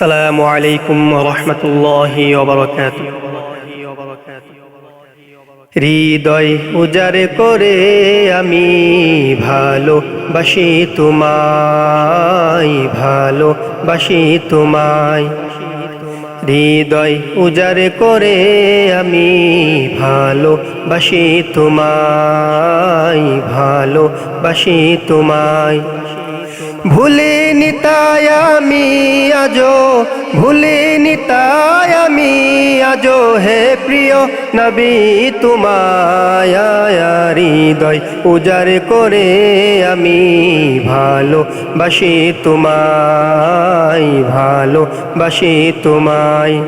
আসসালামু আলাইকুম রহমতুল্লাহি হৃদয় উজাড় করে আমি ভালো বাসি তোমায় ভালো বাসি তোমায়। হৃদয় উজাড় করে আমি ভালো বাসি তোমায় ভালো বাসি তোমায়। ভুলে নিতায় আমি আজো ভুলে নিতায় আমি আজো হে প্রিয় নবী, তোমায় হৃদয় উজাড় করে আমি ভালো বাসি তোমায় ভালো বাসি তোমায়।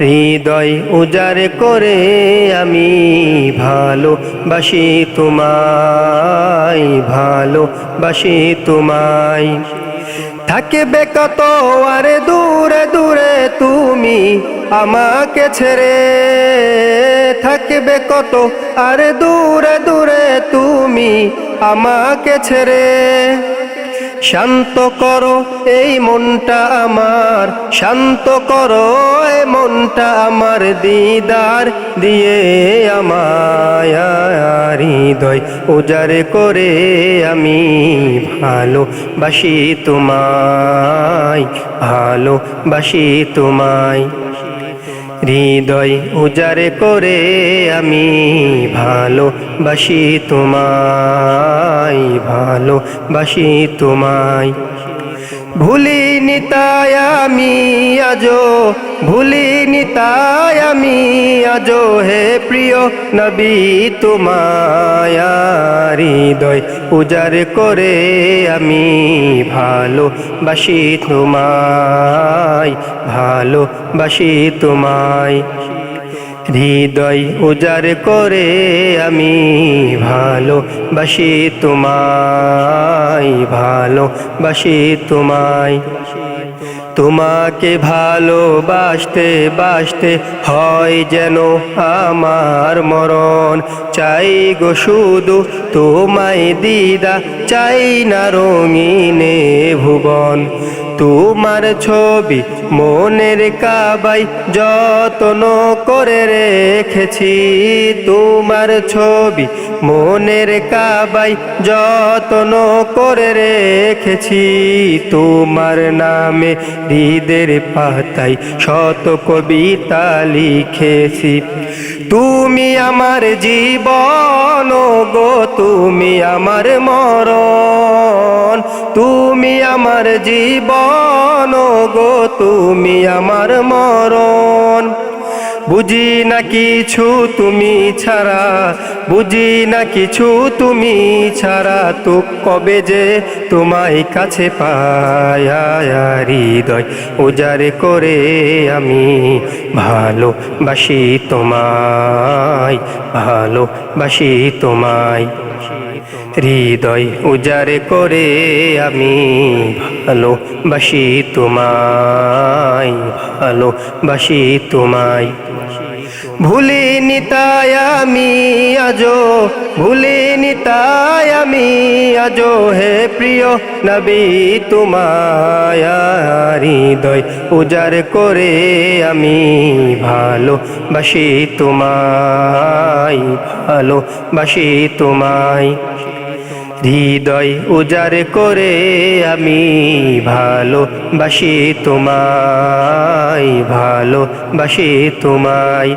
হৃদয় উজাড় করে আমি ভালো বাসি তোমায়। ভালো বাসি তোমায়। থাকবে কত আরে দূরে দূরে তুমি আমাকে ছেড়ে। থাকবে কত আরে দূরে দূরে তুমি আমাকে ছেড়ে। শান্ত করো এই মনটা আমার, শান্ত করো এই মনটা আমার দিদার দিয়ে আমার হৃদয়। উজাড় করে আমি ভালো বাসি তোমায় ভালো বাসি তোমায়। হৃদয় উজাড় করে আমি ভালো বাসি তোমায় ভালো বাসি তোমায়। ভুলি নিতায় আমি আজো ভুলি নিতায় আমি আজো হে প্রিয় নবী তোমায়। হৃদয় উজাড় করে আমি ভালো, বাসি তোমায়, ভালো, বাসি তোমায়। হৃদয় উজাড় করে আমি ভালো, বাসি তোমায়, ভালো, বাসি তোমায়। তোমাকে ভালোবাসতে, বাসতে হয় যেন আমার মরণ। চাই গো শুধু তোমায় দিদা, চাই না রঙিনে ভুবন তোমার ছবি মনের কাবাই যত্ন করে রেখেছি। তোমার ছবি মনের কাবাই যত্ন করে রেখেছি। তোমার নামে হৃদের পাতাই শত কবিতা লিখেছি। তুমি আমার জীবন গো তুমি আমার মরণ। তুমি জীবন গো তুমি আমার মরণ। বুঝি না কিছু তুমি ছাড়া, বুঝি না কিছু তুমি ছাড়া। তো কবে যে তোমায় কাছে পায়া হৃদয়, উজাড় করে আমি ভালো বাসি তোমায় ভালো বাসি তোমায়। হৃদয় উজারে করে আমি ভালো বাসি তোমায় ভালো বাসি তোমায়। ভুলি নিতায় আমি আজো ভুলি নিতায় আমি আজো হে প্রিয় নবী, তোমায় হৃদয় উজাড় করে আমি ভালো বাসি তোমায় ভালো বাসি তোমায় হৃদয় উজাড় করে আমি ভালো বাসি তোমায় ভালো বাসি তোমায়